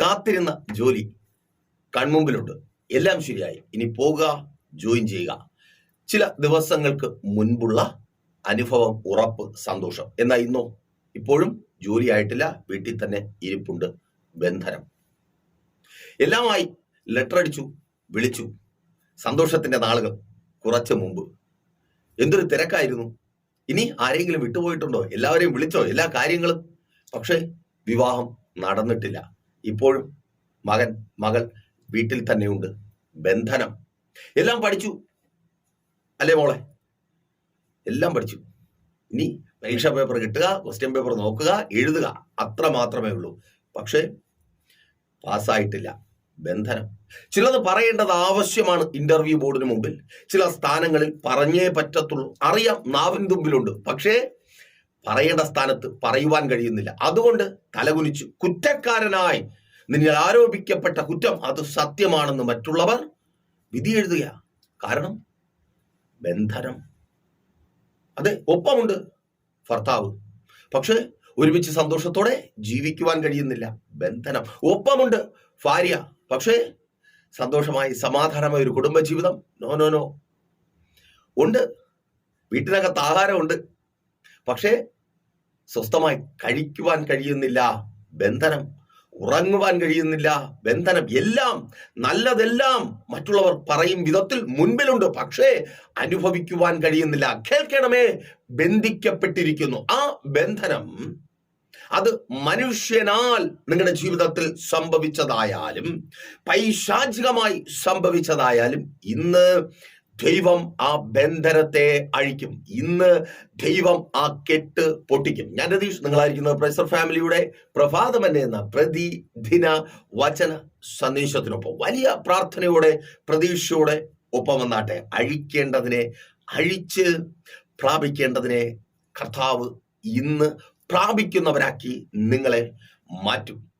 കാത്തിരുന്ന ജോലി കൺമുമ്പിലുണ്ട്. എല്ലാം ശരിയായി. ഇനി പോകുക ജോയിൻ ചെയ്യുക. ചില ദിവസങ്ങൾക്ക് മുൻപുള്ള അനുഭവം ഉറപ്പ് സന്തോഷം. എന്നാൽ ഇന്നോ ഇപ്പോഴും ജോലി ആയിട്ടില്ല വീട്ടിൽ തന്നെ ഇരിപ്പുണ്ട് ബന്ധനം. എല്ലാമായി ലെറ്റർ അടിച്ചു വിളിച്ചു. സന്തോഷത്തിന്റെ നാളുകൾ കുറച്ച് മുമ്പ്. എന്തൊരു തിരക്കായിരുന്നു. ഇനി ആരെങ്കിലും വിട്ടുപോയിട്ടുണ്ടോ? എല്ലാവരെയും വിളിച്ചോ? എല്ലാ കാര്യങ്ങളും. പക്ഷേ വിവാഹം നടന്നിട്ടില്ല. ഇപ്പോഴും മകൻ മകൾ വീട്ടിൽ തന്നെയുണ്ട്. ബന്ധനം. എല്ലാം പഠിച്ചു. അല്ലേ മോളെ? എല്ലാം പഠിച്ചു. ഇനി പരീക്ഷാ പേപ്പർ കിട്ടുക ക്വസ്റ്റ്യൻ പേപ്പർ നോക്കുക എഴുതുക. അത്ര മാത്രമേ ഉള്ളൂ. പക്ഷേ പാസ്സായിട്ടില്ല. ബന്ധനം. ചിലത് പറയേണ്ടത് ആവശ്യമാണ് ഇന്റർവ്യൂ ബോർഡിന് മുമ്പിൽ. ചില സ്ഥാനങ്ങളിൽ പറഞ്ഞേ പറ്റത്തുള്ളൂ. അറിയാം നാവിൻ തുമ്പിലുണ്ട്. പക്ഷേ പറയേണ്ട സ്ഥാനത്ത് പറയുവാൻ കഴിയുന്നില്ല. അതുകൊണ്ട് തലകുനിച്ച് കുറ്റക്കാരനായി നിന്നിൽ ആരോപിക്കപ്പെട്ട കുറ്റം അത് സത്യമാണെന്ന് മറ്റുള്ളവർ വിധി എഴുതുക. കാരണം ബന്ധനം. അതെ ഒപ്പമുണ്ട് ഭർത്താവ്. പക്ഷേ ഒരുമിച്ച് സന്തോഷത്തോടെ ജീവിക്കുവാൻ കഴിയുന്നില്ല. ബന്ധനം. ഒപ്പമുണ്ട് ഭാര്യ. പക്ഷേ സന്തോഷമായി സമാധാനമായ ഒരു കുടുംബജീവിതം. No no no. ഉണ്ട്. വീട്ടിനകത്ത് ആഹാരമുണ്ട്. പക്ഷേ സ്വസ്ഥമായി കഴിക്കുവാൻ കഴിയുന്നില്ല ബന്ധനം. ഉറങ്ങുവാൻ കഴിയുന്നില്ല. ബന്ധനം എല്ലാം നല്ലതെല്ലാം മറ്റുള്ളവർ പറയും വിധത്തിൽ മുൻപിലുണ്ട്. പക്ഷേ അനുഭവിക്കുവാൻ കഴിയുന്നില്ല. കേൾക്കണമേ ബന്ധിക്കപ്പെട്ടിരിക്കുന്നു. ആ ബന്ധനം അത് മനുഷ്യനാൽ നിങ്ങളുടെ ജീവിതത്തിൽ സംഭവിച്ചതായാലും പൈശാചികമായി സംഭവിച്ചതായാലും ഇന്ന് ദൈവം ആ ബന്ധനത്തെ അഴിക്കും. ഇന്ന് ദൈവം ആ കെട്ട് പൊട്ടിക്കും. ഞാൻ രതീഷ് നിങ്ങളായിരിക്കുന്നത് പ്രൊഫസർ ഫാമിലിയുടെ പ്രഭാതമന്നെ എന്ന പ്രതിദിന വചന സന്ദേശത്തിനൊപ്പം വലിയ പ്രാർത്ഥനയോടെ പ്രതീക്ഷയോടെ ഒപ്പം വന്നാട്ടെ. അഴിക്കേണ്ടതിനെ അഴിച്ച് പ്രാപിക്കേണ്ടതിനെ കർത്താവ് ഇന്ന് പ്രാപിക്കുന്നവരാക്കി നിങ്ങളെ മാറ്റും.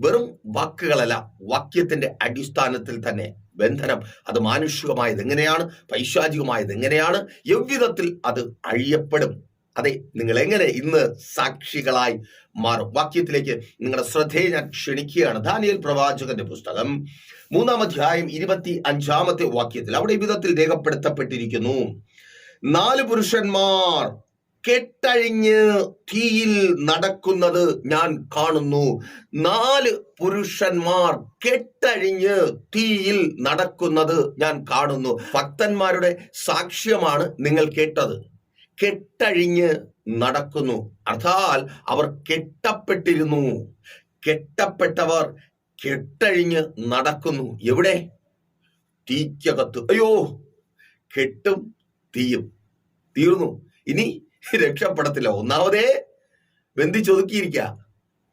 വെറും വാക്കുകളല്ല വാക്യത്തിന്റെ അടിസ്ഥാനത്തിൽ തന്നെ ബന്ധനം അത് മാനുഷികമായത് എങ്ങനെയാണ്? പൈശാചികമായത് എങ്ങനെയാണ്? എവ്വിധത്തിൽ അത് അഴിയപ്പെടും? അതെ നിങ്ങൾ എങ്ങനെ ഇന്ന് സാക്ഷികളായി മാറും? വാക്യത്തിലേക്ക് നിങ്ങളുടെ ശ്രദ്ധയെ ഞാൻ ക്ഷണിക്കുകയാണ്. ദാനിയൽ പ്രവാചകന്റെ പുസ്തകം മൂന്നാം അധ്യായം ഇരുപത്തി അഞ്ചാമത്തെ വാക്യത്തിൽ അവിടെ വിധത്തിൽ രേഖപ്പെടുത്തപ്പെട്ടിരിക്കുന്നു. നാല് പുരുഷന്മാർ കെട്ടഴിഞ്ഞ് തീയിൽ നടക്കുന്നത് ഞാൻ കാണുന്നു. നാല് പുരുഷന്മാർ കെട്ടഴിഞ്ഞ് തീയിൽ നടക്കുന്നത് ഞാൻ കാണുന്നു. ഭക്തന്മാരുടെ സാക്ഷ്യമാണ് നിങ്ങൾ കേട്ടത്. കെട്ടഴിഞ്ഞ് നടക്കുന്നു. അർത്ഥാൽ അവർ കെട്ടപ്പെട്ടിരുന്നു. കെട്ടപ്പെട്ടവർ കെട്ടഴിഞ്ഞ് നടക്കുന്നു. എവിടെ? തീക്കകത്ത്. അയ്യോ കെട്ടും തീയും. തീർന്നു. ഇനി രക്ഷപ്പെടത്തില്ല ഒന്നാമതേ ബന്ധിച്ചൊതുക്കിയിരിക്കുക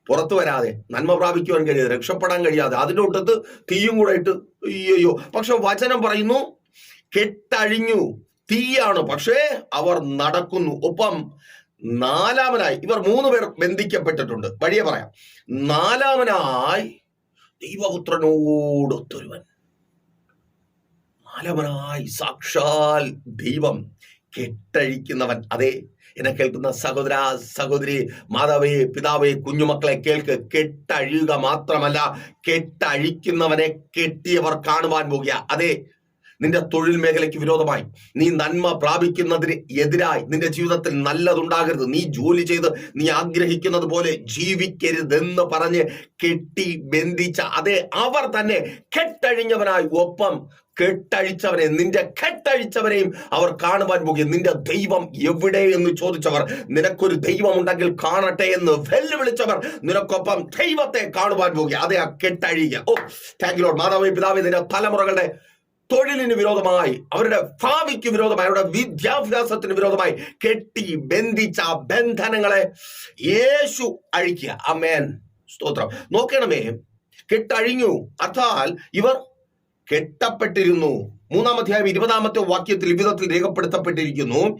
പുറത്തു വരാതെ നന്മ പ്രാപിക്കുവാൻ കഴിയാതെ രക്ഷപ്പെടാൻ കഴിയാതെ അതിന്റെ ഒട്ടത്ത് തീയും കൂടെ ഇട്ട് അയ്യോ പക്ഷെ വചനം പറയുന്നു കെട്ടഴിഞ്ഞു. തീയാണ്. പക്ഷേ അവർ നടക്കുന്നു. ഒപ്പം നാലാമനായി ഇവർ മൂന്ന് പേർ ബന്ധിക്കപ്പെട്ടിട്ടുണ്ട്. വഴിയെ പറയാം. നാലാമനായി ദൈവപുത്രനോടൊത്തൊരുവൻ നാലാമനായി സാക്ഷാൽ ദൈവം കെട്ടഴിക്കുന്നവൻ. അതെ എന്നെ കേൾക്കുന്ന സഹോദര സഹോദരി മാതാവേ പിതാവേ കുഞ്ഞുമക്കളെ കേൾക്ക്. കെട്ടഴിയുക മാത്രമല്ല കെട്ടഴിക്കുന്നവനെ കെട്ടിയവർ കാണുവാൻ പോകുക. അതെ നിന്റെ തൊഴിൽ മേഖലയ്ക്ക് വിരോധമായി. നീ നന്മ പ്രാപിക്കുന്നതിന് എതിരായി. നിന്റെ ജീവിതത്തിൽ നല്ലതുണ്ടാകരുത്. നീ ജോലി ചെയ്ത് നീ ആഗ്രഹിക്കുന്നത് പോലെ ജീവിക്കരുതെന്ന് പറഞ്ഞ് കെട്ടി ബന്ധിച്ച. അതെ അവർ തന്നെ കെട്ടഴിഞ്ഞവനായി ഒപ്പം കെട്ടഴിച്ചവനെ നിന്റെ കെട്ടഴിച്ചവരെയും അവർ കാണുവാൻ പോകും നിന്റെ ദൈവം എവിടെ എന്ന് ചോദിച്ചവർ നിനക്കൊരു ദൈവം ഉണ്ടെങ്കിൽ കാണട്ടെ എന്ന് വെല്ലുവിളിച്ചവർ നിനക്കൊപ്പം ദൈവത്തെ കാണുവാൻ പോകുക അതെ ആ കെട്ടഴിയുക ഓ താങ്ക് ലോഡ് മാതാവ് പിതാവ് നിന്റെ തലമുറകളുടെ തൊഴിലിന് വിരോധമായി അവരുടെ ഭാവിക്ക് വിരോധമായി അവരുടെ വിദ്യാഭ്യാസത്തിന് വിരോധമായി കെട്ടി ബന്ധിച്ച ബന്ധനങ്ങളെ യേശു അഴിക്കുക. അമേൻ സ്തോത്രം. നോക്കണമേ കെട്ടഴിഞ്ഞു. അർത്ഥാൽ ഇവർ കെട്ടപ്പെട്ടിരുന്നു. മൂന്നാം അധ്യായം ഇരുപതാമത്തെ വാക്യത്തിൽ വിധത്തിൽ രേഖപ്പെടുത്തപ്പെട്ടിരിക്കുന്നു.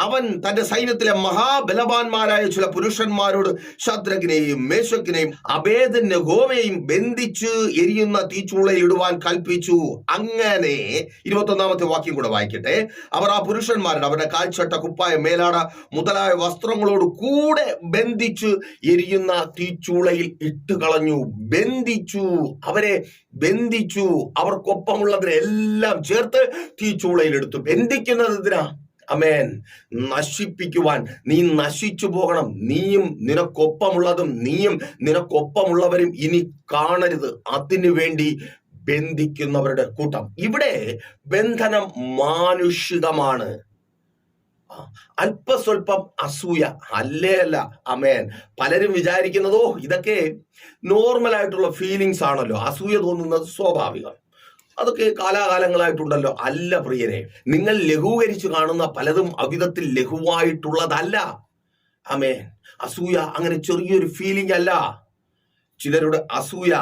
അവൻ തന്റെ സൈന്യത്തിലെ മഹാബലവാന്മാരായ ചില പുരുഷന്മാരോട് ശത്രുഘ്നെയും മേശക്കിനെയും അഭേദന്റെ ഹോമയും ബന്ധിച്ച് എരിയുന്ന തീച്ചുളയിൽ ഇടുവാൻ കൽപ്പിച്ചു. അങ്ങനെ ഇരുപത്തൊന്നാമത്തെ വാക്യം കൂടെ വായിക്കട്ടെ. അവർ ആ പുരുഷന്മാരുടെ അവരുടെ കാൽച്ചട്ട കുപ്പായ മേലാട മുതലായ വസ്ത്രങ്ങളോട് കൂടെ ബന്ധിച്ച് എരിയുന്ന തീച്ചൂളയിൽ ഇട്ട് കളഞ്ഞു. ബന്ധിച്ചു. അവരെ ബന്ധിച്ചു. അവർക്കൊപ്പമുള്ളതിനെല്ലാം ചേർത്ത് തീച്ചൂളയിൽ എടുത്തു. ബന്ധിക്കുന്നത് എന്തിനാ അമേൻ. നശിപ്പിക്കുവാൻ. നീ നശിച്ചു പോകണം. നീയും നിനക്കൊപ്പമുള്ളതും നീയും നിനക്കൊപ്പമുള്ളവരും ഇനി കാണരുത്. അതിനു വേണ്ടി ബന്ധിക്കുന്നവരുടെ കൂട്ടം. ഇവിടെ ബന്ധനം മാനുഷികമാണ്. അല്പസ്വല്പം അസൂയ. അല്ലേ അല്ല. അമേൻ. പലരും വിചാരിക്കുന്നതോ ഇതൊക്കെ നോർമൽ ആയിട്ടുള്ള ഫീലിങ്സ് ആണല്ലോ. അസൂയ തോന്നുന്നത് സ്വാഭാവികം. അതൊക്കെ കാലാകാലങ്ങളായിട്ടുണ്ടല്ലോ. അല്ല പ്രിയനെ നിങ്ങൾ ലഘൂകരിച്ചു കാണുന്ന പലതും അവിധത്തിൽ ലഘുവായിട്ടുള്ളതല്ല. അമേ അസൂയ അങ്ങനെ ചെറിയൊരു ഫീലിംഗ് അല്ല. ചിലരുടെ അസൂയ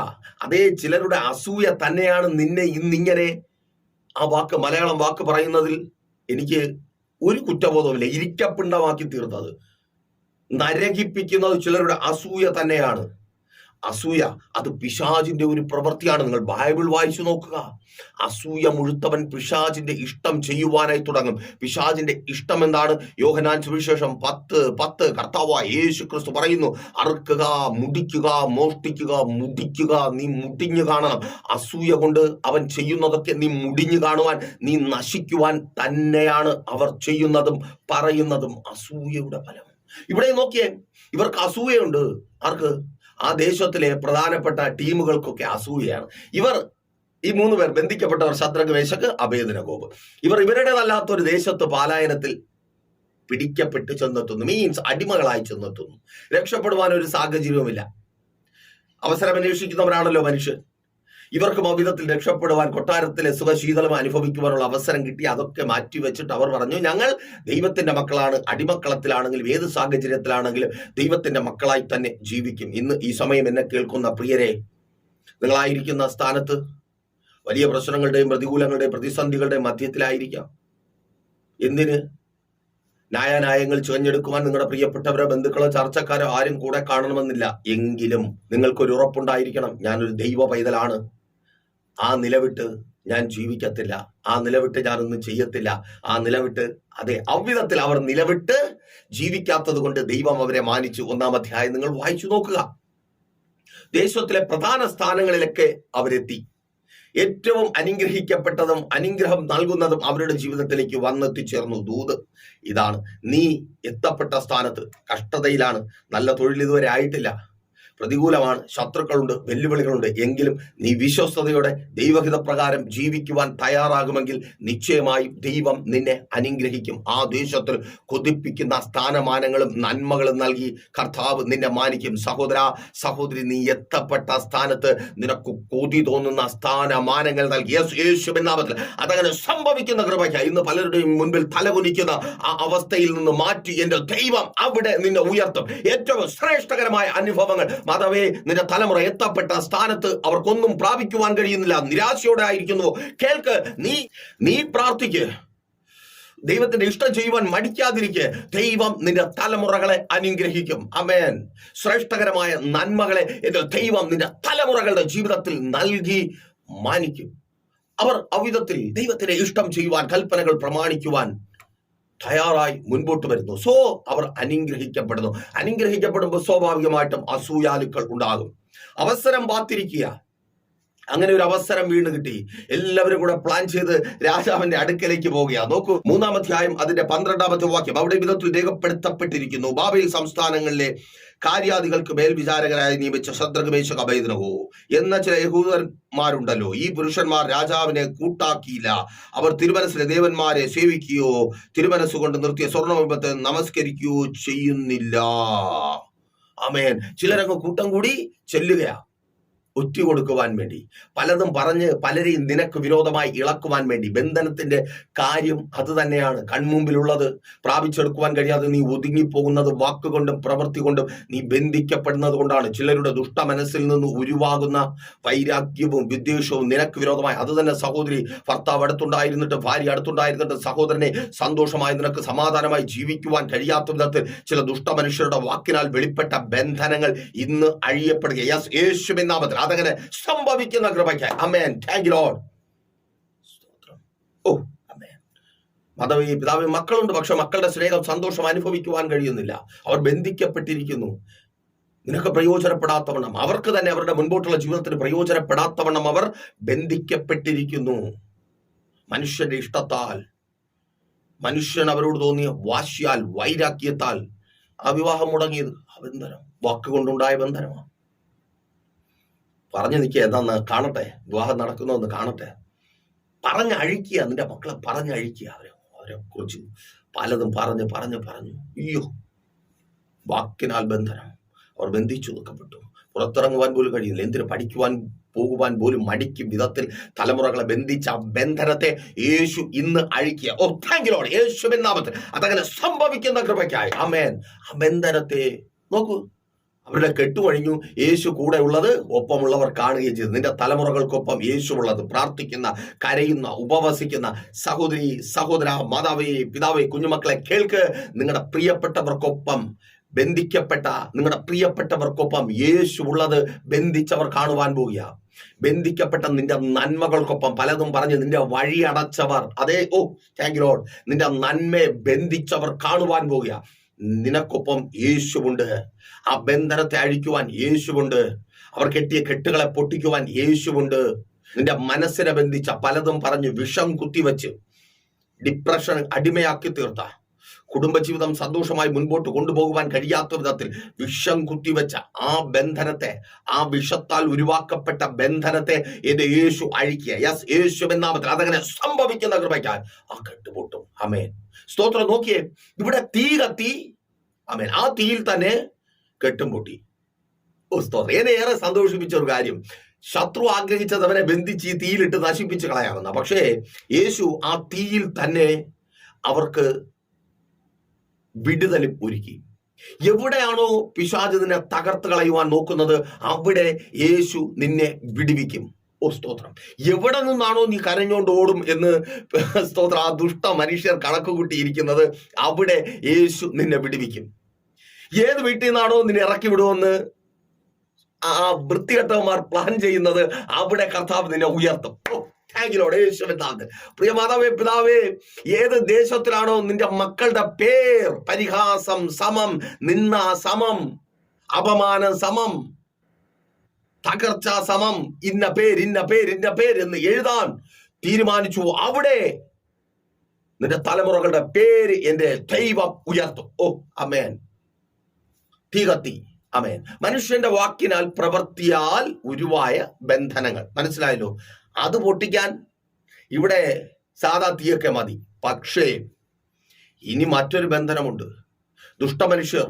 അതേ ചിലരുടെ അസൂയ തന്നെയാണ് നിന്നെ ഇന്നിങ്ങനെ ആ വാക്ക് മലയാളം വാക്ക് പറയുന്നതിൽ എനിക്ക് ഒരു കുറ്റബോധമില്ല ഇരിക്കപ്പിണ്ടമാക്കി തീർത്തത്. നരകിപ്പിക്കുന്നത് ചിലരുടെ അസൂയ തന്നെയാണ്. അസൂയ അത് പിശാചിന്റെ ഒരു പ്രവൃത്തിയാണ്. നിങ്ങൾ ബൈബിൾ വായിച്ചു നോക്കുക. അസൂയ മുഴുത്തവൻ പിശാചിന്റെ ഇഷ്ടം ചെയ്യുവാനായി തുടങ്ങും. പിശാചിന്റെ ഇഷ്ടം എന്താണ്? യോഹനാൻ സുവിശേഷം പത്ത് പത്ത് കർത്താവ് യേശു ക്രിസ്തു പറയുന്നു അറുക്കുക മുടിക്കുക മോഷ്ടിക്കുക മുടിക്കുക നീ മുടിഞ്ഞു കാണണം. അസൂയ കൊണ്ട് അവൻ ചെയ്യുന്നതൊക്കെ നീ മുടിഞ്ഞു കാണുവാൻ നീ നശിക്കുവാൻ തന്നെയാണ് അവർ ചെയ്യുന്നതും പറയുന്നതും അസൂയയുടെ ഫലം. ഇവിടെ നോക്കിയേ ഇവർക്ക് അസൂയുണ്ട് ആർക്ക്? ആ ദേശത്തിലെ പ്രധാനപ്പെട്ട ടീമുകൾക്കൊക്കെ അസൂയയാണ്. ഇവർ ഈ മൂന്ന് പേർ ബന്ധിക്കപ്പെട്ടവർ ശത്രുഘ് അഭേദന അഭേദനകോപ് ഇവർ ഇവരുടേതല്ലാത്ത ഒരു ദേശത്ത് പാലായനത്തിൽ പിടിക്കപ്പെട്ട് ചെന്നെത്തുന്നു. മീൻസ് അടിമകളായി ചെന്നെത്തുന്നു. രക്ഷപ്പെടുവാൻ ഒരു സാഹചര്യവുമില്ല. അവസരം അന്വേഷിക്കുന്നവരാണല്ലോ മനുഷ്യൻ. ഇവർക്കും അവിധത്തിൽ രക്ഷപ്പെടുവാൻ കൊട്ടാരത്തിലെ സുഖശീതളം അനുഭവിക്കുവാനുള്ള അവസരം കിട്ടി. അതൊക്കെ മാറ്റിവെച്ചിട്ട് അവർ പറഞ്ഞു ഞങ്ങൾ ദൈവത്തിന്റെ മക്കളാണ് അടിമക്കളത്തിലാണെങ്കിലും ഏത് സാഹചര്യത്തിലാണെങ്കിലും ദൈവത്തിന്റെ മക്കളായി തന്നെ ജീവിക്കും. ഇന്ന് ഈ സമയം എന്നെ കേൾക്കുന്ന പ്രിയരെ നിങ്ങളായിരിക്കുന്ന സ്ഥാനത്ത് വലിയ പ്രശ്നങ്ങളുടെയും പ്രതികൂലങ്ങളുടെയും പ്രതിസന്ധികളുടെയും മധ്യത്തിലായിരിക്കാം. എന്തിന്? ന്യായാന്യായങ്ങൾ ചുവഞ്ഞെടുക്കുവാൻ നിങ്ങളുടെ പ്രിയപ്പെട്ടവരോ ബന്ധുക്കളോ ചർച്ചക്കാരോ ആരും കൂടെ കാണണമെന്നില്ല. എങ്കിലും നിങ്ങൾക്കൊരു ഉറപ്പുണ്ടായിരിക്കണം. ഞാനൊരു ദൈവ പൈതലാണ് ആ നിലവിട്ട് ഞാൻ ജീവിക്കത്തില്ല. ആ നിലവിട്ട് ഞാനൊന്നും ചെയ്യത്തില്ല. ആ നിലവിട്ട് അതെ അവിധത്തിൽ അവർ നിലവിട്ട് ജീവിക്കാത്തത് കൊണ്ട് ദൈവം അവരെ മാനിച്ചു. ഒന്നാം അധ്യായം നിങ്ങൾ വായിച്ചു നോക്കുക. ദേശത്തിലെ പ്രധാന സ്ഥാനങ്ങളിലൊക്കെ അവരെത്തി. ഏറ്റവും അനുഗ്രഹിക്കപ്പെട്ടതും അനുഗ്രഹം നൽകുന്നതും അവരുടെ ജീവിതത്തിലേക്ക് വന്നെത്തിച്ചേർന്നു ദൂത്. ഇതാണ്. നീ എത്തപ്പെട്ട സ്ഥാനത്ത്. കഷ്ടതയിലാണ്. നല്ല തൊഴിൽ ഇതുവരെ ആയിട്ടില്ല. പ്രതികൂലമാണ്. ശത്രുക്കളുണ്ട് വെല്ലുവിളികളുണ്ട്. എങ്കിലും നീ വിശ്വസ്തയോടെ ദൈവഹിത പ്രകാരം ജീവിക്കുവാൻ തയ്യാറാകുമെങ്കിൽ നിശ്ചയമായും ദൈവം നിന്നെ അനുഗ്രഹിക്കും. ആ ദേശത്തിൽ കൊതിപ്പിക്കുന്ന സ്ഥാനമാനങ്ങളും നന്മകളും നൽകി കർത്താവ് നിന്നെ മാനിക്കും. സഹോദര സഹോദരി നീ എത്തപ്പെട്ട സ്ഥാനത്ത് നിനക്ക് കൊതി തോന്നുന്ന സ്ഥാനമാനങ്ങൾ നൽകി. യേശു അതങ്ങനെ സംഭവിക്കുന്ന കൃപയ്ക്ക് ഇന്ന് പലരുടെയും മുൻപിൽ തലകുനിക്കുന്ന ആ അവസ്ഥയിൽ നിന്ന് മാറ്റി എന്റെ ദൈവം അവിടെ നിന്നെ ഉയർത്തും. ഏറ്റവും ശ്രേഷ്ഠകരമായ അനുഭവങ്ങൾ മാതാവേ നിന്റെ തലമുറ എത്തപ്പെട്ട സ്ഥാനത്ത് അവർക്കൊന്നും പ്രാപിക്കുവാൻ കഴിയുന്നില്ല. നിരാശയോടെ ആയിരിക്കുന്നു. കേൾക്ക് നീ നീ പ്രാർത്ഥിക്ക്. ദൈവത്തിന്റെ ഇഷ്ടം ചെയ്യുവാൻ മടിക്കാതിരിക്കെ. ദൈവം നിന്റെ തലമുറകളെ അനുഗ്രഹിക്കും. അമേൻ ശ്രേഷ്ഠകരമായ നന്മകളെ ദൈവം നിന്റെ തലമുറകളുടെ ജീവിതത്തിൽ നൽകി മാനിക്കും. അവർ അവിധത്തിൽ ദൈവത്തിന്റെ ഇഷ്ടം ചെയ്യുവാൻ കൽപ്പനകൾ പ്രമാണിക്കുവാൻ തയ്യാറായി മുൻപോട്ട് വരുന്നു. സോ അവർ അനുഗ്രഹിക്കപ്പെടുന്നു. അനുഗ്രഹിക്കപ്പെടുമ്പോൾ സ്വാഭാവികമായിട്ടും അസൂയാലുക്കൾ ഉണ്ടാകും. അവസരം കാത്തിരിക്കുക അങ്ങനെ ഒരു അവസരം വീണ് കിട്ടി. എല്ലാവരും കൂടെ പ്ലാൻ ചെയ്ത് രാജാവിന്റെ അടുക്കലേക്ക് പോകുക നോക്കൂ മൂന്നാമധ്യായം അതിന്റെ പന്ത്രണ്ടാമത്തെ വാക്യം. അവിടെ വിധത്തിൽ രേഖപ്പെടുത്തപ്പെട്ടിരിക്കുന്നു. ബാബയിൽ സംസ്ഥാനങ്ങളിലെ കാര്യാദികൾക്ക് മേൽവിചാരകരായി നിയമിച്ച ശത്രുഘമേശ അഭേദനവോ എന്ന ചില യഹൂദന്മാരുണ്ടല്ലോ ഈ പുരുഷന്മാർ രാജാവിനെ കൂട്ടാക്കിയില്ല. അവർ തിരുമനസിലെ ദേവന്മാരെ സേവിക്കുകയോ തിരുമനസ്സുകൊണ്ട് നിർത്തിയ സ്വർണബിംബത്തെ നമസ്കരിക്കുകയോ ചെയ്യുന്നില്ല. അമേൻ ചിലരങ്ങ് കൂട്ടം കൂടി ചെല്ലുകയാ. കൊടുക്കുവാൻ വേണ്ടി. പലതും പറഞ്ഞ് പലരെയും നിനക്ക് വിരോധമായി ഇളക്കുവാൻ വേണ്ടി. ബന്ധനത്തിന്റെ കാര്യം അത് തന്നെയാണ്. കൺമുമ്പിലുള്ളത് പ്രാപിച്ചെടുക്കുവാൻ കഴിയാതെ നീ ഒതുങ്ങിപ്പോകുന്നത് വാക്കുകൊണ്ടും പ്രവൃത്തി കൊണ്ടും നീ ബന്ധിക്കപ്പെടുന്നത് കൊണ്ടാണ്. ചിലരുടെ ദുഷ്ട മനസ്സിൽ നിന്ന് ഉരുവാകുന്ന വൈരാഗ്യവും വിദ്വേഷവും നിനക്ക് വിരോധമായി. അത് തന്നെ സഹോദരി ഭർത്താവ് അടുത്തുണ്ടായിരുന്നിട്ട് ഭാര്യ അടുത്തുണ്ടായിരുന്നിട്ട് സഹോദരനെ സന്തോഷമായി നിനക്ക് സമാധാനമായി ജീവിക്കുവാൻ കഴിയാത്ത വിധത്തിൽ ചില ദുഷ്ട മനുഷ്യരുടെ വാക്കിനാൽ വെളിപ്പെട്ട ബന്ധനങ്ങൾ ഇന്ന് അഴിയപ്പെടുക. യേശു യേശുവിൻ നാമത്തിൽ. അതങ്ങനെ സംഭവിക്കുന്ന കൃപയ്ക്ക് അമേൻ താങ്ക് ലോഡ് ഓ അമേൻ ഈ പിതാവ് മക്കളുണ്ട് പക്ഷെ മക്കളുടെ സ്നേഹം സന്തോഷം അനുഭവിക്കുവാൻ കഴിയുന്നില്ല. അവർ ബന്ധിക്കപ്പെട്ടിരിക്കുന്നു. നിനക്ക് പ്രയോജനപ്പെടാത്തവണ്ണം അവർക്ക് തന്നെ അവരുടെ മുൻപോട്ടുള്ള ജീവിതത്തിന് പ്രയോജനപ്പെടാത്തവണ്ണം അവർ ബന്ധിക്കപ്പെട്ടിരിക്കുന്നു. മനുഷ്യന്റെ ഇഷ്ടത്താൽ മനുഷ്യൻ അവരോട് തോന്നിയ വാശിയാൽ വൈരാഗ്യത്താൽ ആ വിവാഹം മുടങ്ങിയത് ആ ബന്ധനം വാക്കുകൊണ്ടുണ്ടായ ബന്ധനമാണ്. പറഞ്ഞു നിൽക്കുക എന്താന്ന് കാണട്ടെ വിവാഹം നടക്കുന്നതെന്ന് കാണട്ടെ. പറഞ്ഞഴിക്കുക നിന്റെ മക്കളെ പറഞ്ഞഴിക്കുക അവരെ അവരെ കുറിച്ച് പലതും പറഞ്ഞ് പറഞ്ഞ് പറഞ്ഞു. അയ്യോ വാക്കിനാൽ ബന്ധനം. അവർ ബന്ധിച്ചു നിൽക്കപ്പെട്ടു പുറത്തിറങ്ങുവാൻ പോലും കഴിയുന്നില്ല. എന്തിനു പഠിക്കുവാൻ പോകുവാൻ പോലും മടിക്കും വിധത്തിൽ തലമുറകളെ ബന്ധിച്ച ആ ബന്ധനത്തെ യേശു ഇന്ന് അഴിക്കുക. ഓ താങ്ക് ലോഡ് യേശു നാമത്തിൽ. അതങ്ങനെ സംഭവിക്കുന്ന കൃപയ്ക്കായി. അമേൻ ആ ബന്ധനത്തെ നോക്കൂ. അവരുടെ കെട്ടുവഴിഞ്ഞു യേശു കൂടെ ഉള്ളത് ഒപ്പമുള്ളവർ കാണുകയും ചെയ്തു. നിന്റെ തലമുറകൾക്കൊപ്പം യേശു ഉള്ളത് പ്രാർത്ഥിക്കുന്ന കരയുന്ന ഉപവസിക്കുന്ന സഹോദരി സഹോദര മാതാവേ പിതാവേ കുഞ്ഞുമക്കളെ കേൾക്ക്. നിങ്ങളുടെ പ്രിയപ്പെട്ടവർക്കൊപ്പം ബന്ധിക്കപ്പെട്ട നിങ്ങളുടെ പ്രിയപ്പെട്ടവർക്കൊപ്പം യേശു ഉള്ളത് ബന്ധിച്ചവർ കാണുവാൻ പോവുക. ബന്ധിക്കപ്പെട്ട നിന്റെ നന്മകൾക്കൊപ്പം പലതും പറഞ്ഞ് നിന്റെ വഴി അടച്ചവർ അതേ ഓ താങ്ക് ലോഡ് നിന്റെ നന്മയെ ബന്ധിച്ചവർ കാണുവാൻ പോവുക. നിനക്കൊപ്പം യേശുവുണ്ട്. ആ ബന്ധനത്തെ അഴിക്കുവാൻ യേശുവുണ്ട്. അവർ കെട്ടിയ കെട്ടുകളെ പൊട്ടിക്കുവാൻ യേശുവുണ്ട്. നിന്റെ മനസ്സിനെ ബന്ധിച്ച പലതും പറഞ്ഞ് വിഷം കുത്തിവെച്ച് ഡിപ്രഷൻ അടിമയാക്കി തീർത്ത. കുടുംബജീവിതം സന്തോഷമായി മുൻപോട്ട് കൊണ്ടുപോകുവാൻ കഴിയാത്ത വിധത്തിൽ വിഷം കുത്തിവെച്ച ആ ബന്ധനത്തെ ആ വിഷത്താൽ ഉരുവാക്കപ്പെട്ട ബന്ധനത്തെ ഇത് യേശു അഴിക്കുക. യെസ് യേശു എന്നാമത്തിൽ അതങ്ങനെ സംഭവിക്കുന്ന കൃപയ്ക്കാൻ ആ കെട്ടുപൊട്ടും. അമേൻ സ്തോത്രം. നോക്കിയേ ഇവിടെ തീ കത്തി. അമേൻ ആ തീയിൽ തന്നെ കെട്ടും പൊട്ടി. ഓ സ്തോത്രം. എന്നെ ഏറെ സന്തോഷിപ്പിച്ച ഒരു കാര്യം. ശത്രു ആഗ്രഹിച്ചത് അവനെ ബന്ധിച്ച് തീയിലിട്ട് നശിപ്പിച്ച് കളയാവുന്ന പക്ഷേ യേശു ആ തീയിൽ തന്നെ അവർക്ക് വിടുതലും ഒരുക്കി. എവിടെയാണോ പിശാജ് നിന്നെ തകർത്ത് കളയുവാൻ നോക്കുന്നത് അവിടെ യേശു നിന്നെ വിടുവിക്കും. ഓ സ്തോത്രം. എവിടെ നിന്നാണോ നീ കരഞ്ഞോണ്ട് ഓടും എന്ന് സ്തോത്രം. ആ ദുഷ്ട മനുഷ്യർ കണക്ക് കൂട്ടിയിരിക്കുന്നത് അവിടെ യേശു നിന്നെ വിടുവിക്കും. ഏത് വീട്ടിൽ നിന്നാണോ നിന്നെ ഇറക്കി വിടുമെന്ന് ആ വൃത്തികെട്ടവന്മാർ പ്ലാൻ ചെയ്യുന്നത് അവിടെ കർത്താവ് നിന്നെ ഉയർത്തും. താങ്കിലോട് യേശുവിനാഥ് പ്രിയ മാതാവേ പിതാവേ ഏത് ദേശത്തിലാണോ നിന്റെ മക്കളുടെ പേർ? പരിഹാസം സമം നിന്ന സമം അപമാനം സമം തകർച്ച സമം ഇന്ന പേര് ഇന്ന പേര് ഇന്ന പേര് എന്ന് എഴുതാൻ തീരുമാനിച്ചു. അവിടെ നിന്റെ തലമുറകളുടെ പേര് എന്റെ ദൈവം ഉയർത്തും. ഓ അമേൻ തീ കത്തി. അമേൻ മനുഷ്യന്റെ വാക്കിനാൽ പ്രവർത്തിയാൽ ഉരുവായ ബന്ധനങ്ങൾ. മനസ്സിലായല്ലോ? അത് പൊട്ടിക്കാൻ ഇവിടെ സാധാ തീയൊക്കെ മതി. പക്ഷേ ഇനി മറ്റൊരു ബന്ധനമുണ്ട്. ദുഷ്ടമനുഷ്യർ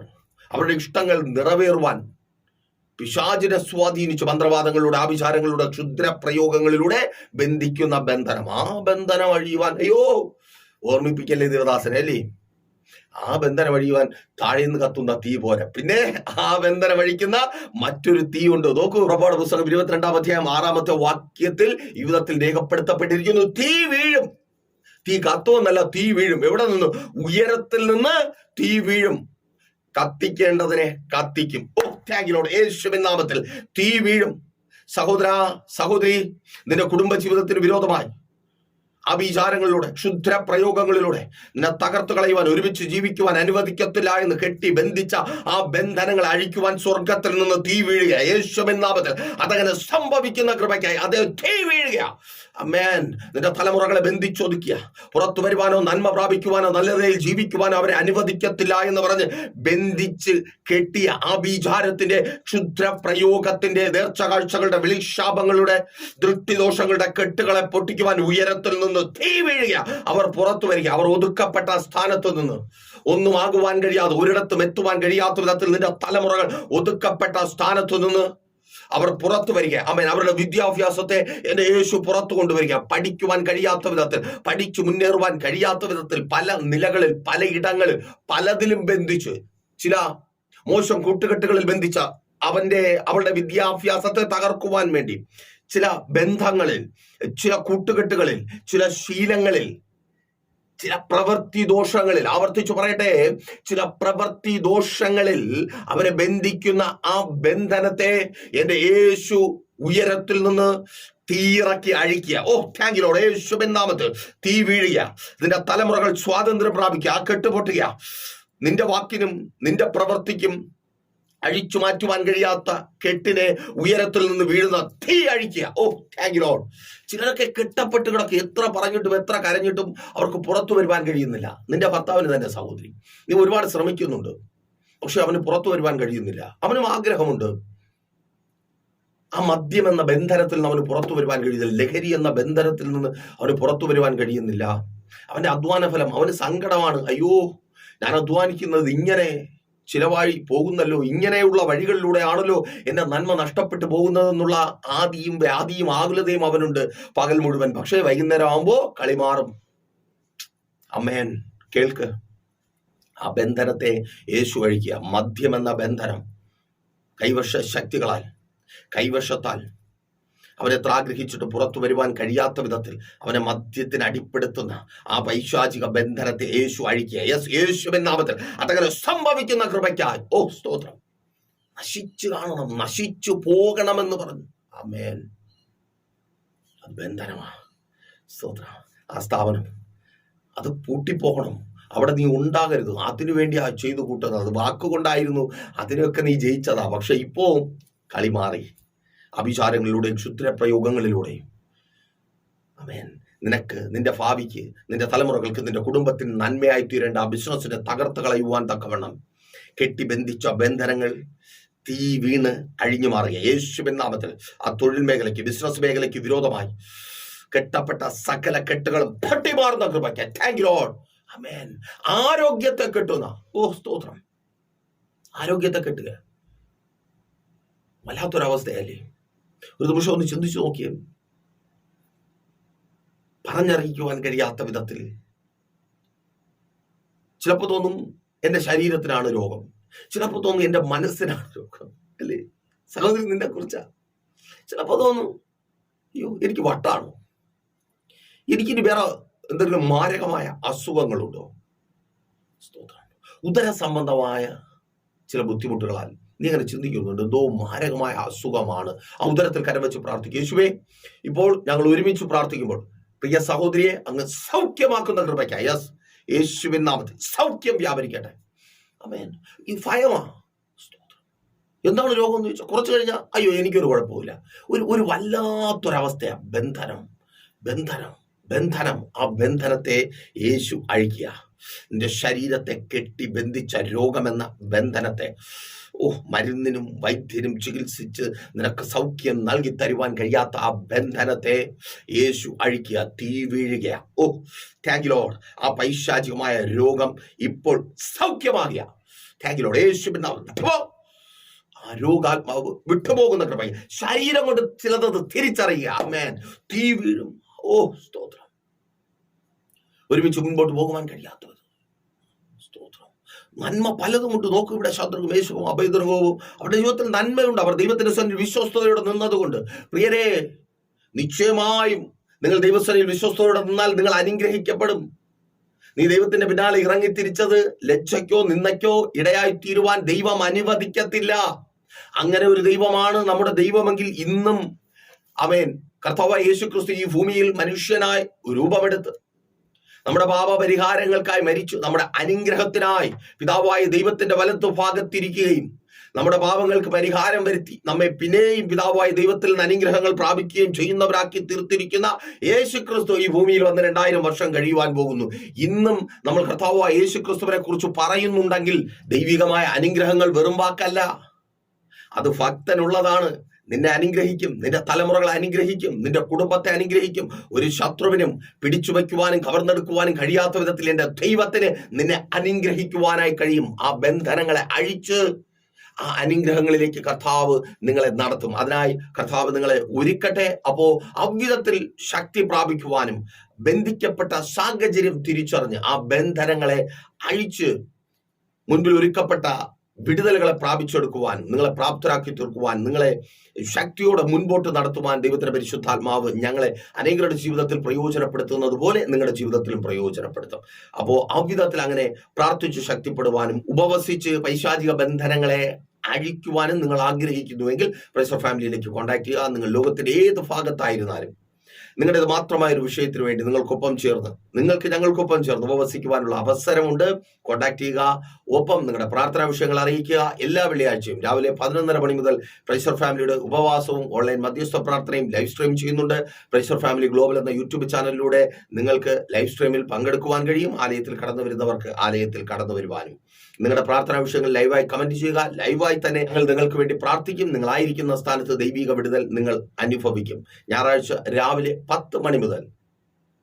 അവരുടെ ഇഷ്ടങ്ങൾ നിറവേറുവാൻ പിശാചിനെ സ്വാധീനിച്ച് മന്ത്രവാദങ്ങളുടെ ആഭിചാരങ്ങളിലൂടെ ക്ഷുദ്ര പ്രയോഗങ്ങളിലൂടെ ബന്ധിക്കുന്ന ബന്ധനം. ആ ബന്ധനം അഴിയുവാൻ അയ്യോ ഓർമ്മിപ്പിക്കല്ലേ ദേവദാസനെ അല്ലേ? ആ ബന്ധനം അഴിയുവാൻ താഴെ നിന്ന് കത്തുന്ന തീ പോലെ പിന്നെ ആ ബന്ധനം അഴിക്കുന്ന മറ്റൊരു തീ ഉണ്ട് നോക്കൂ പുറപ്പാട് പുസ്തകം ഇരുപത്തിരണ്ടാം അധ്യായം ആറാമത്തെ വാക്യത്തിൽ യുദ്ധത്തിൽ രേഖപ്പെടുത്തപ്പെട്ടിരിക്കുന്നു. തീ വീഴും. തീ കത്തുമെന്നല്ല തീ വീഴും. എവിടെ നിന്ന്? ഉയരത്തിൽ നിന്ന് തീ വീഴും. കത്തിക്കേണ്ടതിനെ കത്തിക്കും. ഓ താങ്കിലോട് യേശുവിൻ നാമത്തിൽ തീ വീഴും. സഹോദര സഹോദരി നിന്റെ കുടുംബ ജീവിതത്തിന് വിരോധമായി. അഭിചാരങ്ങളിലൂടെ ക്ഷുദ്ര പ്രയോഗങ്ങളിലൂടെ നിന്നെ തകർത്ത് കളയുവാൻ ഒരുമിച്ച് ജീവിക്കുവാൻ അനുവദിക്കത്തില്ല എന്ന് കെട്ടി ബന്ധിച്ച ആ ബന്ധനങ്ങൾ അഴിക്കുവാൻ സ്വർഗത്തിൽ നിന്ന് തീ വീഴുക യേശുവിൻ അതങ്ങനെ സംഭവിക്കുന്ന കൃപയ്ക്കായി അതേ തീ വീഴുക അമ്മേൻ നിന്റെ തലമുറകളെ ബന്ധിച്ചൊതുക്കിയ പുറത്തു വരുവാനോ നന്മ പ്രാപിക്കുവാനോ നല്ല നിലയിൽ ജീവിക്കുവാനോ അവരെ അനുവദിക്കത്തില്ല എന്ന് പറഞ്ഞ് ബന്ധിച്ച് കെട്ടിയ ആ ബീജാരത്തിന്റെ ക്ഷുദ്ര പ്രയോഗത്തിന്റെ നേർച്ച കാഴ്ചകളുടെ വിളിശാപങ്ങളുടെ ദൃഷ്ടിദോഷങ്ങളുടെ കെട്ടുകളെ പൊട്ടിക്കുവാൻ ഉയരത്തിൽ നിന്ന് തീ വീഴുക. അവർ പുറത്തു വരിക. അവർ ഒതുക്കപ്പെട്ട സ്ഥാനത്ത് നിന്ന്. ഒന്നും ആകുവാൻ കഴിയാതെ ഒരിടത്തും എത്തുവാൻ കഴിയാത്ത വിധത്തിൽ നിന്റെ തലമുറകൾ ഒതുക്കപ്പെട്ട സ്ഥാനത്തു നിന്ന് അവർ പുറത്തു വരിക. അമേൻ അവരുടെ വിദ്യാഭ്യാസത്തെ എന്റെ യേശു പുറത്തു കൊണ്ടുവരിക. പഠിക്കുവാൻ കഴിയാത്ത വിധത്തിൽ പഠിച്ചു മുന്നേറുവാൻ കഴിയാത്ത വിധത്തിൽ പല നിലകളിൽ പലയിടങ്ങളിൽ പലതിലും ബന്ധിച്ച് ചില മോശം കൂട്ടുകെട്ടുകളിൽ ബന്ധിച്ച അവന്റെ അവളുടെ വിദ്യാഭ്യാസത്തെ തകർക്കുവാൻ വേണ്ടി ചില ബന്ധങ്ങളിൽ ചില കൂട്ടുകെട്ടുകളിൽ ചില ശീലങ്ങളിൽ ചില പ്രവൃത്തി ദോഷങ്ങളിൽ ആവർത്തിച്ചു പറയട്ടെ ചില പ്രവൃത്തി ദോഷങ്ങളിൽ അവരെ ബന്ധിക്കുന്ന ആ ബന്ധനത്തെ എന്റെ യേശു ഉയരത്തിൽ നിന്ന് തീയിറക്കി അഴിക്കുക. ഓ താങ്ക് യു യേശു ബന്ധാമത്ത് തീ വീഴുക. നിന്റെ തലമുറകൾ സ്വാതന്ത്ര്യം പ്രാപിക്കുക ആ കെട്ടുപൊട്ടുക. നിന്റെ വാക്കിനും നിന്റെ പ്രവൃത്തിക്കും അഴിച്ചു മാറ്റുവാൻ കഴിയാത്ത കെട്ടിനെ ഉയരത്തിൽ നിന്ന് വീഴുന്ന തീ അഴിക്കുക. ഓ താങ്ക് ലോഡ് ചിലരൊക്കെ കെട്ടപ്പെട്ട് കിടക്കുക എത്ര പറഞ്ഞിട്ടും എത്ര കരഞ്ഞിട്ടും അവർക്ക് പുറത്തു വരുവാൻ കഴിയുന്നില്ല. നിന്റെ ഭർത്താവിന് തന്നെ സഹോദരി. നീ ഒരുപാട് ശ്രമിക്കുന്നുണ്ട്. പക്ഷെ അവന് പുറത്തു വരുവാൻ കഴിയുന്നില്ല. അവനും ആഗ്രഹമുണ്ട്. ആ മദ്യം എന്ന ബന്ധനത്തിൽ നിന്ന് അവന് പുറത്തു വരുവാൻ കഴിയുന്നില്ല. ലഹരി എന്ന ബന്ധനത്തിൽ നിന്ന് അവന് പുറത്തു വരുവാൻ കഴിയുന്നില്ല. അവന്റെ അധ്വാന ഫലം അവന് സങ്കടമാണ്. അയ്യോ ഞാൻ അധ്വാനിക്കുന്നത് ഇങ്ങനെ. ചിലവായി പോകുന്നല്ലോ. ഇങ്ങനെയുള്ള വഴികളിലൂടെ ആണല്ലോ എന്റെ നന്മ നഷ്ടപ്പെട്ടു പോകുന്നതെന്നുള്ള ആദിയും വ്യാധിയും ആകുലതയും അവനുണ്ട് പകൽ മുഴുവൻ. പക്ഷേ വൈകുന്നേരം ആവുമ്പോ കളി മാറും. അമ്മേൻ കേൾക്ക്. ആ ബന്ധനത്തെ യേശു അഴിക്കുക മദ്യം എന്ന ബന്ധനം കൈവശ ശക്തികളാൽ കൈവശത്താൽ അവനെ എത്ര ആഗ്രഹിച്ചിട്ട് പുറത്തു വരുവാൻ കഴിയാത്ത വിധത്തിൽ അവനെ മദ്യത്തിന് അടിപ്പെടുത്തുന്ന ആ പൈശാചിക ബന്ധനത്തെ യേശു അഴിക്കുക. യെസ് യേശു എന്നാമത്തിൽ അതങ്ങനെ സംഭവിക്കുന്ന കൃപയ്ക്കായി. ഓ സ്തോത്രം. നശിച്ചു കാണണം നശിച്ചു പോകണമെന്ന് പറഞ്ഞു. അമേൻ അത് ബന്ധനമാ. സ്തോത്രം. ആ സ്ഥാപനം അത് പൂട്ടിപ്പോകണം. അവിടെ നീ ഉണ്ടാകരുത്. അതിനു വേണ്ടി ആ ചെയ്തു കൂട്ടുന്നത്. അത് വാക്കുകൊണ്ടായിരുന്നു. അതിനൊക്കെ നീ ജയിച്ചതാ. പക്ഷെ ഇപ്പോ കളി മാറി. അഭിചാരങ്ങളിലൂടെയും ക്ഷുദ്രപ്രയോഗങ്ങളിലൂടെയും അമേൻ നിനക്ക് നിന്റെ ഭാവിക്ക് നിന്റെ തലമുറകൾക്ക് നിന്റെ കുടുംബത്തിന് നന്മയായി തീരേണ്ട ആ ബിസിനസ്സിനെ തകർത്ത് കളയുവാൻ തക്കവണ്ണം കെട്ടിബന്ധിച്ച ബന്ധനങ്ങൾ തീ വീണ് അഴിഞ്ഞു മാറുക യേശുവിൻ നാമത്തിൽ ആ തൊഴിൽ മേഖലയ്ക്ക് ബിസിനസ് മേഖലയ്ക്ക് വിരോധമായി കെട്ടപ്പെട്ട സകല കെട്ടുകളും പൊട്ടിമാറുന്ന കൃപയ്ക്ക്. താങ്ക് ലോഡ് അമേൻ ആരോഗ്യത്തെ കെട്ടുന്ന ഓ സ്തോത്രം. ആരോഗ്യത്തെ കെട്ടുക. വല്ലാത്തൊരവസ്ഥയല്ലേ? ഒരു നിമിഷം ഒന്ന് ചിന്തിച്ചു നോക്കിയേ പറഞ്ഞറിയിക്കുവാൻ കഴിയാത്ത വിധത്തിൽ ചിലപ്പോൾ തോന്നും എന്റെ ശരീരത്തിനാണ് രോഗം ചിലപ്പോൾ തോന്നും എന്റെ മനസ്സിനാണ് രോഗം അല്ലേ സഹോദരി നിന്നെ കുറിച്ചാ ചിലപ്പോൾ തോന്നും അയ്യോ എനിക്ക് വട്ടാണോ എനിക്കിനി വേറെ എന്തെങ്കിലും മാരകമായ അസുഖങ്ങളുണ്ടോ ഉദര സംബന്ധമായ ചില ബുദ്ധിമുട്ടുകളാൽ നീ അങ്ങനെ ചിന്തിക്കുന്നുണ്ട് എന്തോ മാരകമായ അസുഖമാണ്. ആ ഉദരത്തിൽ വെച്ച് പ്രാർത്ഥിക്കും. യേശുവേ ഇപ്പോൾ ഞങ്ങൾ ഒരുമിച്ച് പ്രാർത്ഥിക്കുമ്പോൾ പ്രിയ സഹോദരിയെ അങ്ങ് സൗഖ്യമാക്കുന്ന കൃപയ്ക്ക യെസ് യേശുവിൻ നാമത്തിൽ സൗഖ്യം വ്യാപരിക്കട്ടെ. അമേൻ ഈ ഭയമാ. എന്താണ് രോഗം എന്ന് ചോദിച്ചാൽ കുറച്ച് കഴിഞ്ഞാൽ അയ്യോ എനിക്കൊരു കുഴപ്പമില്ല ഒരു ഒരു വല്ലാത്തൊരവസ്ഥയാണ് ബന്ധനം ബന്ധനം ബന്ധനം. ആ ബന്ധനത്തെ യേശു അഴിക്കുക. നിന്റെ ശരീരത്തെ കെട്ടി ബന്ധിച്ച രോഗമെന്ന ബന്ധനത്തെ ഓ മരുന്നിനും വൈദ്യനും ചികിത്സിച്ച് നിനക്ക് സൗഖ്യം നൽകി തരുവാൻ കഴിയാത്ത ആ ബന്ധനത്തെ യേശു അഴിക്കുക തീ വീഴുക ഓ താങ്ക് ലോഡ് ആ പൈശാചികമായ രോഗം ഇപ്പോൾ സൗഖ്യമാകുക താങ്ക് ലോഡ് യേശു. ആ രോഗാത്മാവ് വിട്ടുപോകുന്ന കൃപ ശരീരം കൊണ്ട് ചിലത് തിരിച്ചറിയുക. ഓ സ്തോത്രം. ഒരുമിച്ച് മുൻപോട്ട് പോകുവാൻ കഴിയാത്തത് നന്മ പലതുമുണ്ട് നോക്കും ഇവിടെ ശത്രുവും യേശുവും അഭയദ്രവവും അവരുടെ ജീവിതത്തിൽ നന്മയുണ്ട്. അവർ ദൈവത്തിന്റെ സന്നിധി വിശ്വസ്തയോടെ നിന്നതുകൊണ്ട്. പ്രിയരെ നിശ്ചയമായും നിങ്ങൾ ദൈവസനയിൽ വിശ്വസ്തയോടെ നിന്നാൽ നിങ്ങൾ അനുഗ്രഹിക്കപ്പെടും. നീ ദൈവത്തിന്റെ പിന്നാലെ ഇറങ്ങി തിരിച്ചത് ലജ്ജയ്ക്കോ നിന്നയ്ക്കോ ഇടയായി തീരുവാൻ ദൈവം അനുവദിക്കത്തില്ല. അങ്ങനെ ഒരു ദൈവമാണ് നമ്മുടെ ദൈവമെങ്കിൽ ഇന്നും. അവൻ കർത്താവ് യേശു ക്രിസ്തു ഈ ഭൂമിയിൽ മനുഷ്യനായി രൂപമെടുത്ത് നമ്മുടെ പാപപരിഹാരങ്ങൾക്കായി മരിച്ചു. നമ്മുടെ അനുഗ്രഹത്തിനായി പിതാവായ ദൈവത്തിന്റെ വലത്തു ഭാഗത്തിരിക്കുകയും നമ്മുടെ പാപങ്ങൾക്ക് പരിഹാരം വരുത്തി നമ്മെ പിന്നെയും പിതാവായ ദൈവത്തിൽ നിന്ന് അനുഗ്രഹങ്ങൾ പ്രാപിക്കുകയും ചെയ്യുന്നവരാക്കി തീർത്തിരിക്കുന്ന യേശു ക്രിസ്തു ഈ ഭൂമിയിൽ വന്ന് രണ്ടായിരം വർഷം കഴിയുവാൻ പോകുന്നു. ഇന്നും നമ്മൾ കർത്താവായ യേശു ക്രിസ്തുവിനെ കുറിച്ച് പറയുന്നുണ്ടെങ്കിൽ ദൈവികമായ അനുഗ്രഹങ്ങൾ വെറും വാക്കല്ല. അത് ഭക്തനുള്ളതാണ്. നിന്നെ അനുഗ്രഹിക്കും നിന്റെ തലമുറകളെ അനുഗ്രഹിക്കും നിന്റെ കുടുംബത്തെ അനുഗ്രഹിക്കും. ഒരു ശത്രുവിനും പിടിച്ചു വയ്ക്കുവാനും കവർന്നെടുക്കുവാനും കഴിയാത്ത വിധത്തിൽ എന്റെ ദൈവത്തിന് നിന്നെ അനുഗ്രഹിക്കുവാനായി കഴിയും. ആ ബന്ധനങ്ങളെ അഴിച്ച് ആ അനുഗ്രഹങ്ങളിലേക്ക് കർത്താവ് നിങ്ങളെ നടത്തും. അതിനായി കർത്താവ് നിങ്ങളെ ഒരുക്കട്ടെ. അപ്പോ അவ்விധത്തിൽ ശക്തി പ്രാപിക്കുവാനും ബന്ധിക്കപ്പെട്ട സാഹചര്യം തിരിച്ചറിഞ്ഞ് ആ ബന്ധനങ്ങളെ അഴിച്ച് മുൻപിൽ ഒരുക്കപ്പെട്ട വിടുതലുകളെ പ്രാപിച്ചെടുക്കുവാൻ നിങ്ങളെ പ്രാപ്തരാക്കി തീർക്കുവാൻ നിങ്ങളെ ശക്തിയോടെ മുൻപോട്ട് നടത്തുവാൻ ദൈവത്തിന്റെ പരിശുദ്ധാത്മാവ് ഞങ്ങളെ അനേകരുടെ ജീവിതത്തിൽ പ്രയോജനപ്പെടുത്തുന്നത് പോലെ നിങ്ങളുടെ ജീവിതത്തിലും പ്രയോജനപ്പെടുത്തും. അപ്പോൾ അവിധത്തിൽ അങ്ങനെ പ്രാർത്ഥിച്ച് ശക്തിപ്പെടുവാനും ഉപവസിച്ച് പൈശാചിക ബന്ധനങ്ങളെ അഴിക്കുവാനും നിങ്ങൾ ആഗ്രഹിക്കുന്നുവെങ്കിൽ പ്രൈസർ ഫാമിലിയിലേക്ക് കോൺടാക്ട് ചെയ്യുക. നിങ്ങൾ ലോകത്തിന്റെ ഏത് ഭാഗത്തായിരുന്നാലും നിങ്ങളുടേത് മാത്രമായ ഒരു വിഷയത്തിന് വേണ്ടി നിങ്ങൾക്കൊപ്പം ചേർന്ന് നിങ്ങൾക്ക് ഞങ്ങൾക്കൊപ്പം ചേർന്ന് ഉപവസിക്കുവാനുള്ള അവസരമുണ്ട്. കോൺടാക്ട് ചെയ്യുക. ഒപ്പം നിങ്ങളുടെ പ്രാർത്ഥനാ വിഷയങ്ങൾ അറിയിക്കുക. എല്ലാ വെള്ളിയാഴ്ചയും രാവിലെ പതിനൊന്നര മണി മുതൽ പ്രൈസർ ഫാമിലിയുടെ ഉപവാസവും ഓൺലൈൻ മധ്യസ്ഥ പ്രാർത്ഥനയും ലൈവ് സ്ട്രീം ചെയ്യുന്നുണ്ട്. പ്രൈസർ ഫാമിലി ഗ്ലോബൽ എന്ന യൂട്യൂബ് ചാനലിലൂടെ നിങ്ങൾക്ക് ലൈവ് സ്ട്രീമിൽ പങ്കെടുക്കുവാൻ കഴിയും. ആലയത്തിൽ കടന്നു വരുന്നവർക്ക് ആലയത്തിൽ കടന്നു വരുവാനും നിങ്ങളുടെ പ്രാർത്ഥനാ വിഷയങ്ങൾ ലൈവായി കമന്റ് ചെയ്യുക. ലൈവായി തന്നെ ഞങ്ങൾ നിങ്ങൾക്ക് വേണ്ടി പ്രാർത്ഥിക്കും. നിങ്ങളായിരിക്കുന്ന സ്ഥാനത്ത് ദൈവിക വിടുതൽ നിങ്ങൾ അനുഭവിക്കും. ഞായറാഴ്ച രാവിലെ പത്ത് മണി മുതൽ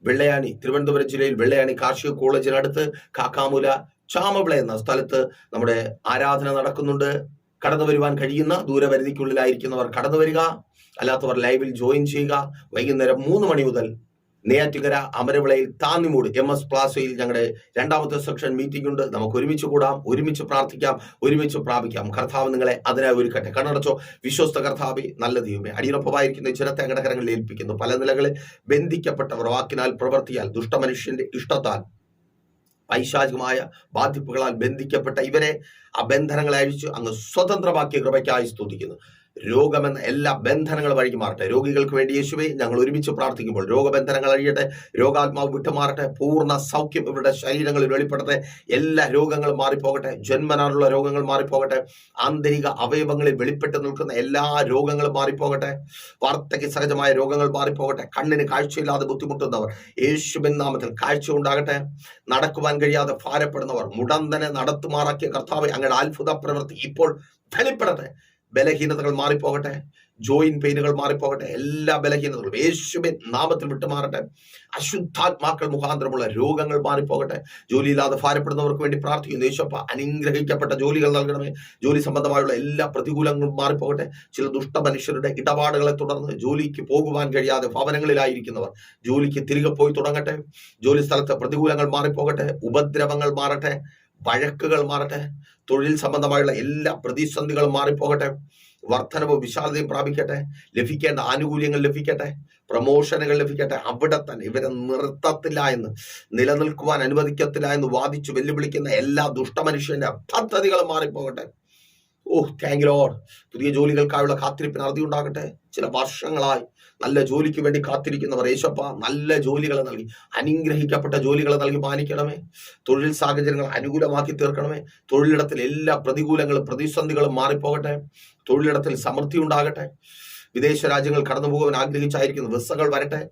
വെള്ളയാണി തിരുവനന്തപുരം ജില്ലയിൽ വെള്ളയാണി കാർഷിക കോളേജിനടുത്ത് കാക്കാമുല ചാമവിള എന്ന സ്ഥലത്ത് നമ്മുടെ ആരാധന നടക്കുന്നുണ്ട്. കടന്നു വരുവാൻ കഴിയുന്ന ദൂരപരിധിക്കുള്ളിലായിരിക്കുന്നവർ കടന്നു വരിക. അല്ലാത്തവർ ലൈവിൽ ജോയിൻ ചെയ്യുക. വൈകുന്നേരം മൂന്ന് മണി മുതൽ നെയ്യാറ്റുകര അമരവിളയിൽ താന്നിമൂട് എം എസ് പ്ലാസയിൽ ഞങ്ങളുടെ രണ്ടാമത്തെ സെക്ഷൻ മീറ്റിംഗ് ഉണ്ട്. നമുക്ക് ഒരുമിച്ച് കൂടാം ഒരുമിച്ച് പ്രാർത്ഥിക്കാം ഒരുമിച്ച് പ്രാപിക്കാം. കർത്താവ് നിങ്ങളെ അതിനായി ഒരുക്കട്ടെ. കണ്ണടച്ചോ. വിശ്വസ്ത കർത്താവി നല്ല ദൈവമേ. അടിയുറപ്പമായിരിക്കുന്ന ചിരത്തെ അങ്ങയുടെ കരങ്ങളിൽ ഏൽപ്പിക്കുന്നു. പല നിലകളിൽ ബന്ധിക്കപ്പെട്ടവർ വാക്കിനാൽ പ്രവർത്തിയാൽ ദുഷ്ടമനുഷ്യന്റെ ഇഷ്ടത്താൽ പൈശാചികമായ ബാധിപ്പുകളാൽ ബന്ധിക്കപ്പെട്ട ഇവരെ ആ ബന്ധനങ്ങളെ അഴിച്ച് അങ്ങ് സ്വതന്ത്രമാക്കിയ കൃപയ്ക്കായി സ്തുതിക്കുന്നു. രോഗമെന്ന എല്ലാ ബന്ധനങ്ങളും വഴിക്ക് മാറട്ടെ. രോഗികൾക്ക് വേണ്ടി യേശുവേ ഞങ്ങൾ ഒരുമിച്ച് പ്രാർത്ഥിക്കുമ്പോൾ രോഗബന്ധനങ്ങൾ അഴിയട്ടെ. രോഗാത്മാവ് വിട്ടുമാറട്ടെ. പൂർണ സൗഖ്യം ഇവരുടെ ശരീരങ്ങളിൽ വെളിപ്പെടട്ടെ. എല്ലാ രോഗങ്ങളും മാറിപ്പോകട്ടെ. ജന്മനാലുള്ള രോഗങ്ങൾ മാറിപ്പോകട്ടെ. ആന്തരിക അവയവങ്ങളിൽ വെളിപ്പെട്ട് നിൽക്കുന്ന എല്ലാ രോഗങ്ങളും മാറിപ്പോകട്ടെ. വാർത്തയ്ക്ക് സഹജമായ രോഗങ്ങൾ മാറിപ്പോകട്ടെ. കണ്ണിന് കാഴ്ചയില്ലാതെ ബുദ്ധിമുട്ടുന്നവർ യേശുബൻ നാമത്തിൽ കാഴ്ച ഉണ്ടാകട്ടെ. നടക്കുവാൻ കഴിയാതെ ഭാരപ്പെടുന്നവർ മുടന്തനെ നടത്തുമാറാക്കിയ കർത്താവ് അങ്ങയുടെ അത്ഭുത പ്രവൃത്തി ഇപ്പോൾ വെളിപ്പെടട്ടെ ബലഹീനതകൾ മാറിപ്പോകട്ടെ ജോയിൻ പെയിനുകൾ മാറിപ്പോകട്ടെ എല്ലാ ബലഹീനതകളും യേശുവിൻ നാമത്തിൽ വിട്ടുമാറട്ടെ. അശുദ്ധാത്മാക്കൾ മുഖാന്തരമുള്ള രോഗങ്ങൾ മാറിപ്പോകട്ടെ. ജോലിയില്ലാതെ ഭാരപ്പെടുന്നവർക്ക് വേണ്ടി പ്രാർത്ഥിക്കുന്നു. യേശപ്പ അനുഗ്രഹിക്കപ്പെട്ട ജോലികൾ നൽകണമേ. ജോലി സംബന്ധമായുള്ള എല്ലാ പ്രതികൂലങ്ങളും മാറിപ്പോകട്ടെ. ചില ദുഷ്ട മനുഷ്യരുടെ ഇടപാടുകളെ തുടർന്ന് ജോലിക്ക് പോകുവാൻ കഴിയാതെ ഭവനങ്ങളിലായിരിക്കുന്നവർ ജോലിക്ക് തിരികെ പോയി തുടങ്ങട്ടെ. ജോലി സ്ഥലത്തെ പ്രതികൂലങ്ങൾ മാറിപ്പോകട്ടെ. ഉപദ്രവങ്ങൾ മാറട്ടെ. വഴക്കുകൾ മാറട്ടെ തൊഴിൽ സംബന്ധമായുള്ള എല്ലാ പ്രതിസന്ധികളും മാറിപ്പോകട്ടെ വർധനവ് വിശാലതയും പ്രാപിക്കട്ടെ ലഭിക്കേണ്ട ആനുകൂല്യങ്ങൾ ലഭിക്കട്ടെ പ്രമോഷനുകൾ ലഭിക്കട്ടെ അവിടെ തന്നെ ഇവരെ നിർത്തത്തില്ല എന്ന് നിലനിൽക്കുവാൻ അനുവദിക്കത്തില്ല എന്ന് വാദിച്ചു വെല്ലുവിളിക്കുന്ന എല്ലാ ദുഷ്ടമനുഷ്യന്റെ പദ്ധതികളും മാറിപ്പോകട്ടെ. ഓഹ് താങ്ക് ലോഡ് പുതിയ ജോലികൾക്കായുള്ള കാത്തിരിപ്പിന് അറുതി ഉണ്ടാകട്ടെ. ചില വർഷങ്ങളായി നല്ല ജോലിക്ക് വേണ്ടി കാത്തിരിക്കുന്നവർ യേശപ്പ നല്ല ജോലികളെ നൽകി. അനുഗ്രഹിക്കപ്പെട്ട ജോലികളെ നൽകി മാനിക്കണമേ തൊഴിൽ സാഹചര്യങ്ങൾ അനുകൂലമാക്കി തീർക്കണമേ. തൊഴിലിടത്തിൽ എല്ലാ പ്രതികൂലങ്ങളും പ്രതിസന്ധികളും മാറിപ്പോകട്ടെ. തൊഴിലിടത്തിൽ സമൃദ്ധി ഉണ്ടാകട്ടെ. വിദേശ രാജ്യങ്ങൾ കടന്നു പോകാൻ ആഗ്രഹിച്ചായിരിക്കുന്നു വിസകൾ വരട്ടെ.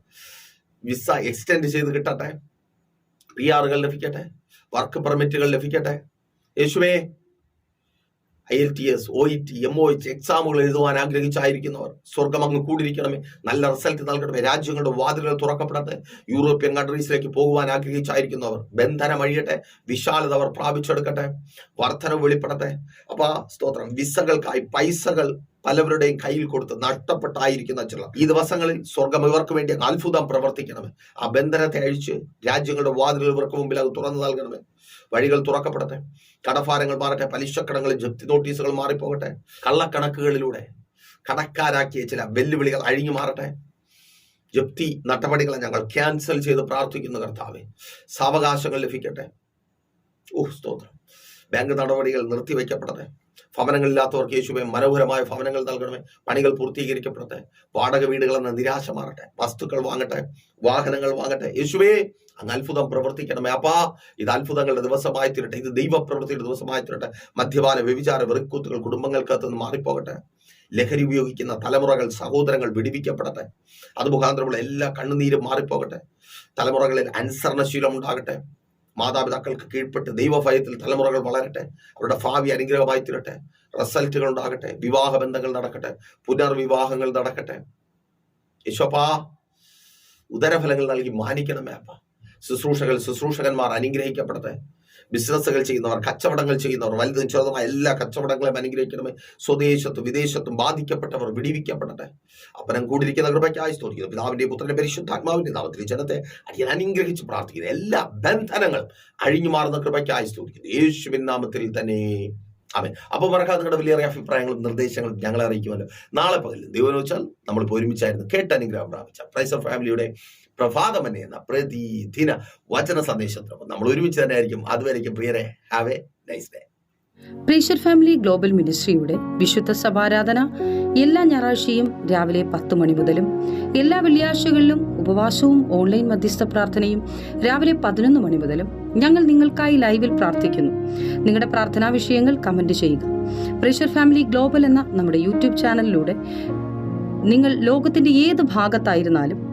വിസ എക്സ്റ്റെൻഡ് ചെയ്ത് കിട്ടട്ടെ. പി ആറുകൾ ലഭിക്കട്ടെ. വർക്ക് പെർമിറ്റുകൾ ലഭിക്കട്ടെ. യേശുവേ I L T S O E T M O H എക്സാമുകൾ എഴുതുവാൻ ആഗ്രഹിച്ചായിരിക്കുന്നവർ സ്വർഗം അങ്ങ് കൂടിയിരിക്കണമേ. നല്ല റിസൾട്ട് നൽകണമേ. രാജ്യങ്ങളുടെ വാതിലുകൾ തുറക്കപ്പെടട്ടെ. യൂറോപ്യൻ കൺട്രീസിലേക്ക് പോകുവാൻ ആഗ്രഹിച്ചായിരിക്കുന്നവർ ബന്ധനം അഴിയട്ടെ. വിശാലത അവർ പ്രാപിച്ചെടുക്കട്ടെ. വർധനം വെളിപ്പെടട്ടെ. അപ്പൊ സ്തോത്രം. വിസകൾക്കായി പൈസകൾ പലവരുടെയും കയ്യിൽ കൊടുത്ത് നഷ്ടപ്പെട്ടായിരിക്കുന്ന ചില ഈ ദിവസങ്ങളിൽ സ്വർഗം ഇവർക്ക് വേണ്ടി അത്ഭുതം പ്രവർത്തിക്കണമേ. ആ ബന്ധനത്തെ അഴിച്ച് രാജ്യങ്ങളുടെ വാതിലുകൾ ഇവർക്ക് മുമ്പിൽ അത് തുറന്നു നൽകണമേ. വഴികൾ തുറക്കപ്പെടട്ടെ. കടഭാരങ്ങൾ മാറട്ടെ. പലിശക്കടങ്ങളിൽ ജപ്തി നോട്ടീസുകൾ മാറിപ്പോകട്ടെ. കള്ളക്കണക്കുകളിലൂടെ കടക്കാരാക്കിയ ചില വെല്ലുവിളികൾ അഴിഞ്ഞു മാറട്ടെ. ജപ്തി നടപടികളെ ഞങ്ങൾ ക്യാൻസൽ ചെയ്ത് പ്രാർത്ഥിക്കുന്ന കർത്താവെ. സാവകാശങ്ങൾ ലഭിക്കട്ടെ. ഓ സ്തോത്രം. ബാങ്ക് നടപടികൾ നിർത്തിവെക്കപ്പെടട്ടെ ഭവനങ്ങളില്ലാത്തവർക്ക് യേശുവെ മനോഹരമായ ഭവനങ്ങൾ നൽകണമേ. പണികൾ പൂർത്തീകരിക്കപ്പെടട്ടെ. വാടക വീടുകൾ എന്ന നിരാശ മാറട്ടെ. വസ്തുക്കൾ വാങ്ങട്ടെ. വാഹനങ്ങൾ വാങ്ങട്ടെ. യേശുവേ അങ്ങ് അത്ഭുതം പ്രവർത്തിക്കണമേ. അപ്പാ ഇത് അത്ഭുതങ്ങളുടെ ദിവസമായി തീരട്ടെ. ഇത് ദൈവപ്രവൃത്തിയുടെ ദിവസമായി തീരട്ടെ. മദ്യപാന വ്യഭിചാര വെറുക്കൂത്തുകൾ കുടുംബങ്ങൾക്കകത്ത് നിന്ന് മാറിപ്പോകട്ടെ. ലഹരി ഉപയോഗിക്കുന്ന തലമുറകൾ സഹോദരങ്ങൾ വിടിവിക്കപ്പെടട്ടെ. അത് മുഖാന്തരമുള്ള എല്ലാ കണ്ണുനീരും മാറിപ്പോകട്ടെ. തലമുറകളിൽ അനുസരണശീലം ഉണ്ടാകട്ടെ മാതാപിതാക്കൾക്ക് കീഴ്പ്പെട്ട് ദൈവഭയത്തിൽ തലമുറകൾ വളരട്ടെ അവരുടെ ഭാവി അനുഗ്രഹമായി തീരട്ടെ റിസൾട്ടുകൾ ഉണ്ടാകട്ടെ വിവാഹ ബന്ധങ്ങൾ നടക്കട്ടെ പുനർവിവാഹങ്ങൾ നടക്കട്ടെ. യശോപ്പാ ഉദരഫലങ്ങൾ നൽകി മാനിക്കണമേ അപ്പ. ശുശ്രൂഷകൾ ശുശ്രൂഷകന്മാർ അനുഗ്രഹിക്കപ്പെടട്ടെ. ബിസിനസ്സുകൾ ചെയ്യുന്നവർ കച്ചവടങ്ങൾ ചെയ്യുന്നവർ വലുതും ചെറുതുമായ എല്ലാ കച്ചവടങ്ങളെയും അനുഗ്രഹിക്കണമേ. സ്വദേശത്തും വിദേശത്തും ബാധിക്കപ്പെട്ടവർ വിടിവിക്കപ്പെടട്ടെ. അപ്പനം കൂടിയിരിക്കുന്ന കൃപയ്ക്കായി സ്തോത്തിക്കുന്നു പിതാവിന്റെ പുത്രന്റെ പരിശുദ്ധാത്മാവിന്റെ നാമത്തിൽ ജനത്തെ അടിയൻ അനുഗ്രഹിച്ച് പ്രാർത്ഥിക്കുന്നു. എല്ലാ ബന്ധനങ്ങളും അഴിഞ്ഞു മാറുന്ന കൃപയ്ക്കായി സ്തോത്തിക്കുന്നു യേശുവിൻ നാമത്തിൽ തന്നെ. അമേ അപ്പോൾ മറക്കാതെ നിങ്ങളുടെ വലിയ അഭിപ്രായങ്ങളും നിർദ്ദേശങ്ങളും ഞങ്ങളെ അറിയിക്കുമല്ലോ. നാളെ പകലിൽ ദൈവം വെച്ചാൽ നമ്മൾ ഒരുമിച്ചായിരുന്നു കേട്ട അനുഗ്രഹം പ്രാപിച്ച. ഫ്രൈസർ ഫാമിലിയുടെ പ്രഭാതമനെ എന്ന പ്രതിദിന വചന സന്ദേശത്തിനൊപ്പം നമ്മൾ ഒരുമിച്ച് തന്നെ ആയിരിക്കും അതുവരേക്കും പ്രിയരെ have a nice day pressure family global മിനിസ്ട്രിയുടെ വിശുദ്ധ സഭാരാധന എല്ലാ ഞായറാഴ്ചയും രാവിലെ പത്ത് മണി മുതലും എല്ലാ വെള്ളിയാഴ്ചകളിലും ഉപവാസവും ഓൺലൈൻ മധ്യസ്ഥ പ്രാർത്ഥനയും രാവിലെ പതിനൊന്ന് മണി മുതലും ഞങ്ങൾ നിങ്ങൾക്കായി ലൈവിൽ പ്രാർത്ഥിക്കുന്നു. നിങ്ങളുടെ പ്രാർത്ഥനാ വിഷയങ്ങൾ കമന്റ് ചെയ്യുക. പ്രീഷർ ഫാമിലി ഗ്ലോബൽ എന്ന നമ്മുടെ യൂട്യൂബ് ചാനലിലൂടെ നിങ്ങൾ ലോകത്തിന്റെ ഏത് ഭാഗത്തായിരുന്നാലും